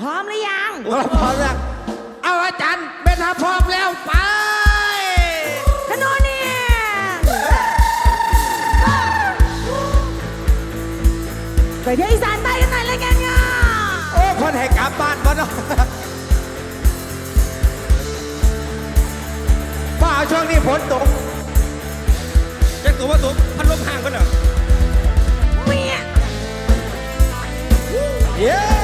พร้อมหรือยัง พร้อมแล้วเอาอาจารย์เมธาพร้อมแล้วไปถนนเนี่ยไปเที่ยวอีสานใต้กันหน่อยเลยกันเนาะโอ้คนแห่กลับบ้านบ่เนาะว่าช่วงนี้ฝนตกยังตัวว่าตกพัดลมห่างกันเหรอเมียเย้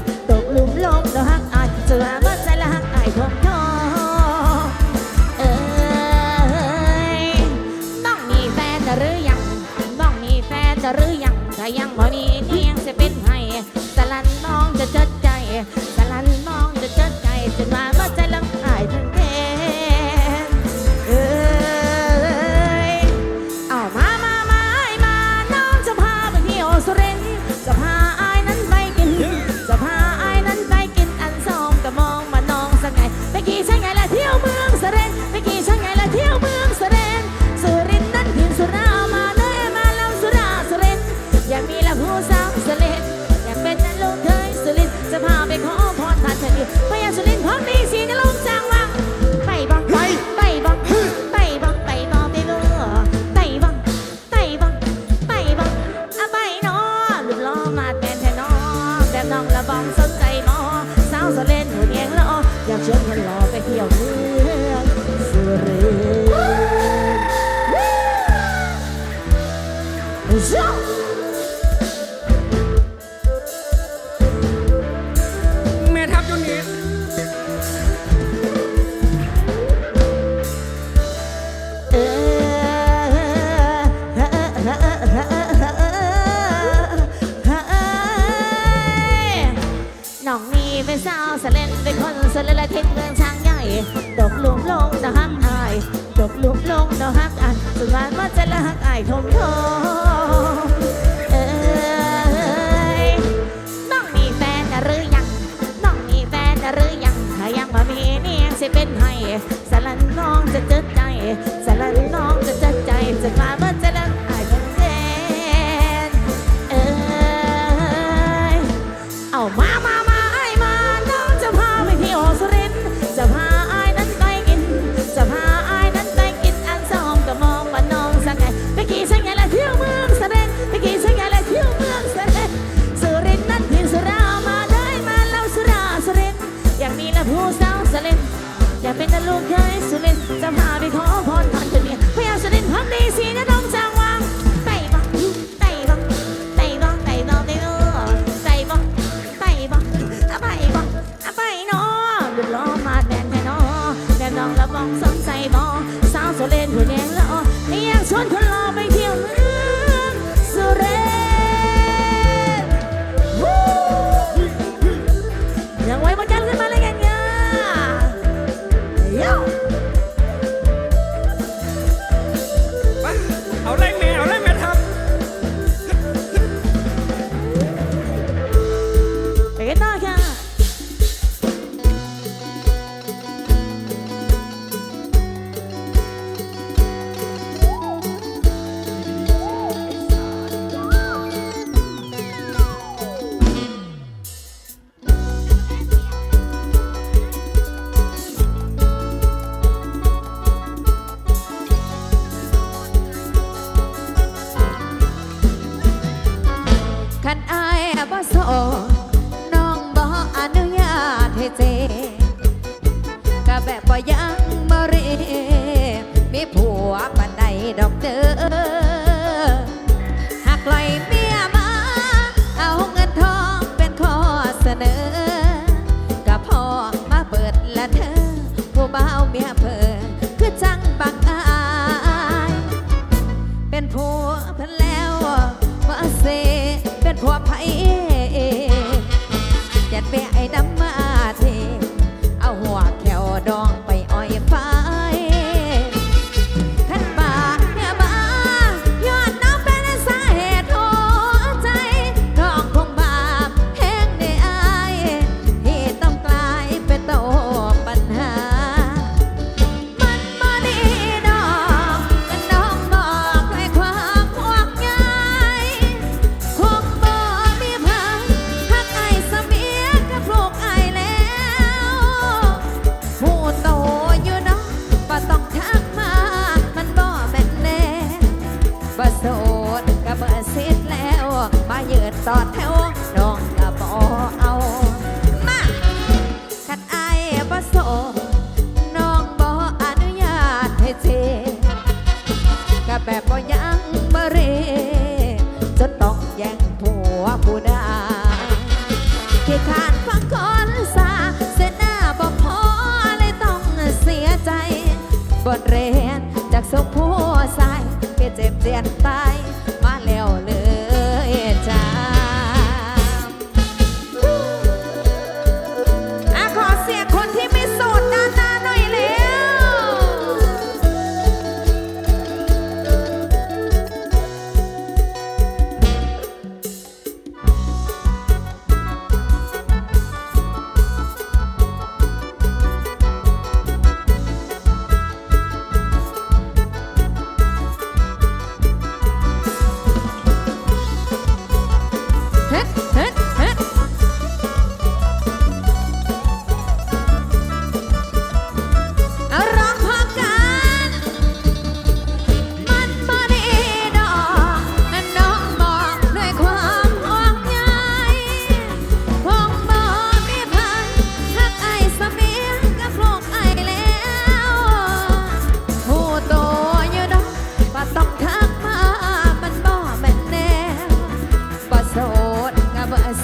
Bye. แม่ทัพยุนิตน้องมีเป็นสาสะเล่นเปคนสะเลนแลทิ้เมืองช้างใหญ่ตกหลุมลงนะฮักอายตกหลุมลงนะฮักอายสุดท้ายว่าจะละฮักอายทมทอ ดก็เบิดสิทธิ์แล้ว มาเยืนต่อแถวน้องก็บ่เอา มาคันไอ้บ่โสดน้องบ่อนุญาตให้เจก็แบบบ่ยังบ่เรจนต้องแย่งผัวผู้ใดที่ขาดฟังคนสาเส้นหน้าบอกพอเลยต้องเสียใจบทเรียนจากสุขผู้ใส เจ็บเจียนตาย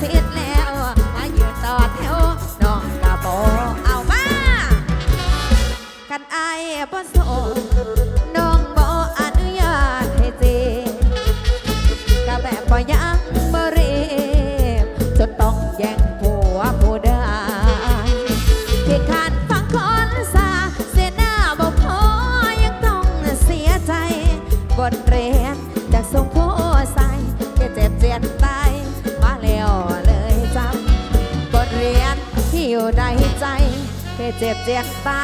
สิทธิ์แล้วมาอยืนต่อแถวน้องก็บ่เอามา กันไอ้บ่โสดน้องบ่อนุญาตให้เจก็แบบบ่ยังบ่เรียบจนต้องแย่งผัวผู้ใดที่ขาดฟังคนสาเสียหน้าบ่พอยังต้องเสียใจบทเรีย เจ็บเจียนตา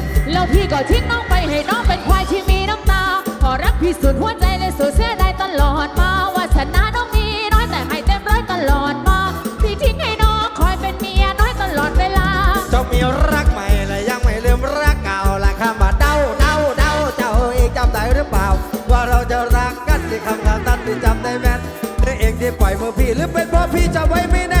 นแล้วพี่ก็ทิ้งน้องไปให้น้องเป็นควายที่มีน้ำตา พอรักพี่สุดหัวใจเลยสุดเสียดายตลอดมาวาสนาน้องมีน้อยแต่ให้เต็มร้อยตลอดมาพี่ทิ้งให้น้องคอยเป็นเมียน้อยตลอดเวลา เจ้ามีรักใหม่และยังไม่ลืมรักเก่าละคำว่าเดาเดาเดาเจ้าเองจำได้หรือเปล่า ว่าเราจะรักกันที่คำคำนั้นที่จำได้แม่นหรือเองที่ปล่อยมือพี่หรือเป็นเพราะพี่จำไว้ไม่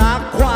ลาควา